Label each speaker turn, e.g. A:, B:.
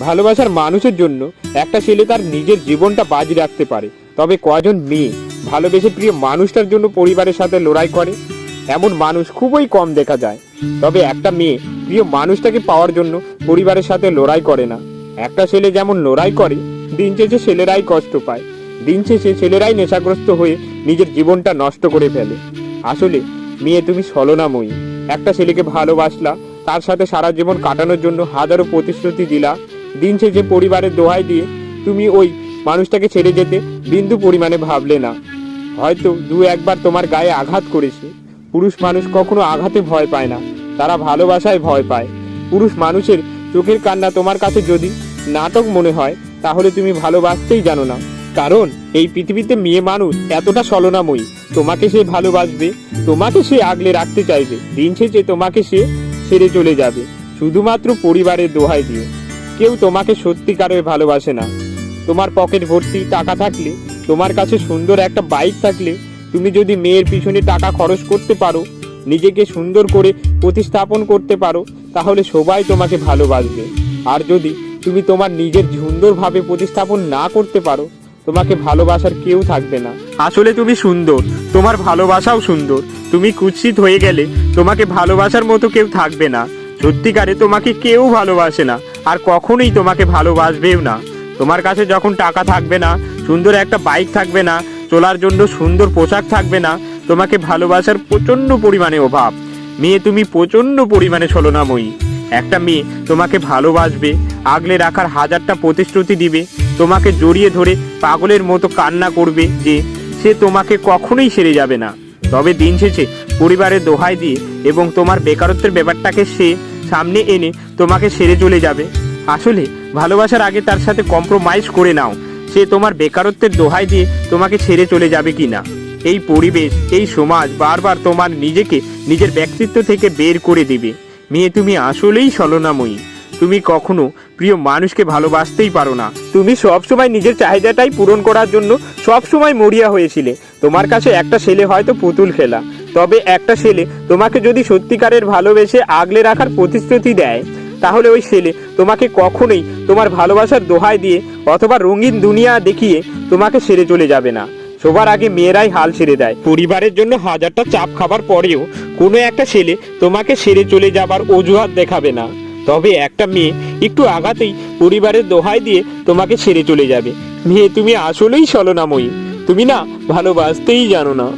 A: ভালোবাসার মানুষের জন্য একটা ছেলে তার নিজের জীবনটা বাজি রাখতে পারে। তবে কজন মেয়ে ভালোবেসে প্রিয় মানুষটার জন্য পরিবারের সাথে লড়াই করে? এমন মানুষ খুবই কম দেখা যায়। তবে একটা মেয়ে প্রিয় মানুষটাকে পাওয়ার জন্য পরিবারের সাথে লড়াই করে না। একটা ছেলে যেমন লড়াই করে, দিন শেষে ছেলেরাই কষ্ট পায়। দিন শেষে ছেলেরাই নেশাগ্রস্ত হয়ে নিজের জীবনটা নষ্ট করে ফেলে। আসলে মেয়ে তুমি ছলনাময়ী। একটা ছেলেকে ভালোবাসলা, তার সাথে সারা জীবন কাটানোর জন্য হাজারো প্রতিশ্রুতি দিলা দিন শেষে পরিবারের দোহাই দিয়ে তুমি ওই মানুষটাকে ছেড়ে যেতে বিন্দু পরিমাণে ভাবলে না। হয়তো দু একবার তোমার গায়ে আঘাত করেছে। পুরুষ মানুষ কখনো আঘাতে ভয় পায় না, তারা ভালোবাসায় ভয় পায়। পুরুষ মানুষের চোখের কান্না তোমার কাছে যদি নাটক মনে হয়, তাহলে তুমি ভালোবাসতেই জানো না। কারণ এই পৃথিবীতে মেয়ে মানুষ এতটা ছলনাময়ী, তোমাকে সে ভালোবাসবে, তোমাকে সে আগলে রাখতে চাইবে, দিন শেষে তোমাকে সে ছেড়ে চলে যাবে, শুধুমাত্র পরিবারের দোহাই দিয়ে। কেউ তোমাকে সত্যিকারের ভালোবাসে না। তোমার পকেট ভর্তি টাকা থাকলে, তোমার কাছে সুন্দর একটা বাইক থাকলে, তুমি যদি মেয়ের পিছনে টাকা খরচ করতে পারো, নিজেকে সুন্দর করে প্রতিস্থাপন করতে পারো, তাহলে সবাই তোমাকে ভালোবাসবে। আর যদি তুমি তোমার নিজের সুন্দরভাবে প্রতিস্থাপন না করতে পারো, তোমাকে ভালোবাসার কেউ থাকবে না। আসলে তুমি সুন্দর, তোমার ভালোবাসাও সুন্দর। তুমি কুৎসিত হয়ে গেলে তোমাকে ভালোবাসার মতো কেউ থাকবে না। সত্যিকারে তোমাকে কেউ ভালোবাসে না। আর কখনোই তোমাকে ভালোবাসবেও না। তোমার কাছে যখন টাকা থাকবে না, সুন্দর একটা বাইক থাকবে না, চলার জন্য সুন্দর পোশাক থাকবে না, তোমাকে ভালোবাসার প্রচণ্ড পরিমাণে অভাব। মেয়ে, তুমি প্রচণ্ড পরিমাণে ছলনাময়ী। একটা মেয়ে তোমাকে ভালোবাসবে, আগলে রাখার হাজারটা প্রতিশ্রুতি দিবে, তোমাকে জড়িয়ে ধরে পাগলের মতো কান্না করবে যে সে তোমাকে কখনোই সেরে যাবে না। তবে দিন শেষে পরিবারের দোহাই দিয়ে এবং তোমার বেকারত্বের ব্যাপারটাকে সে সামনে এনে তোমাকে সেরে চলে যাবে। আসলে, ভালোবাসার আগে তার সাথে কম্প্রোমাইজ করে নাও। সে তোমার বেকারত্বের দোহাই দিয়ে তোমাকে ছেড়ে চলে যাবে কিনা। এই পরিবেশ, এই সমাজ বারবার তোমার নিজেকে, নিজের ব্যক্তিত্ব থেকে বের করে দিবে। মেয়ে, তুমি আসলেই ছলনাময়ী। তুমি কখনো প্রিয় মানুষকে ভালোবাসতেই পারো না। তুমি সবসময় নিজের চাহিদাটাই পূরণ করার জন্য সবসময় মরিয়া হয়েছিলে। তোমার কাছে একটা ছেলে হয়তো পুতুল খেলা। তবে একটা ছেলে তোমাকে যদি সত্যিকারের ভালোবেসে আগলে রাখার প্রতিশ্রুতি দেয়, তাহলে ওই ছেলে তোমাকে কখনোই তোমার ভালোবাসার দোহাই দিয়ে অথবা রঙিন দুনিয়া দেখিয়ে তোমাকে সেরে চলে যাবে না। সবার আগে মেয়েরাই হাল ছেড়ে দেয়। পরিবারের জন্য হাজারটা চাপ খাবার পরেও কোনো একটা ছেলে তোমাকে সেরে চলে যাবার অজুহাত দেখাবে না। তবে একটা মেয়ে একটু আঘাতেই পরিবারের দোহাই দিয়ে তোমাকে ছেড়ে চলে যাবে। মেয়ে, তুমি আসলেই ছলনাময়ী তুমি না ভালোবাসতেই জানো না।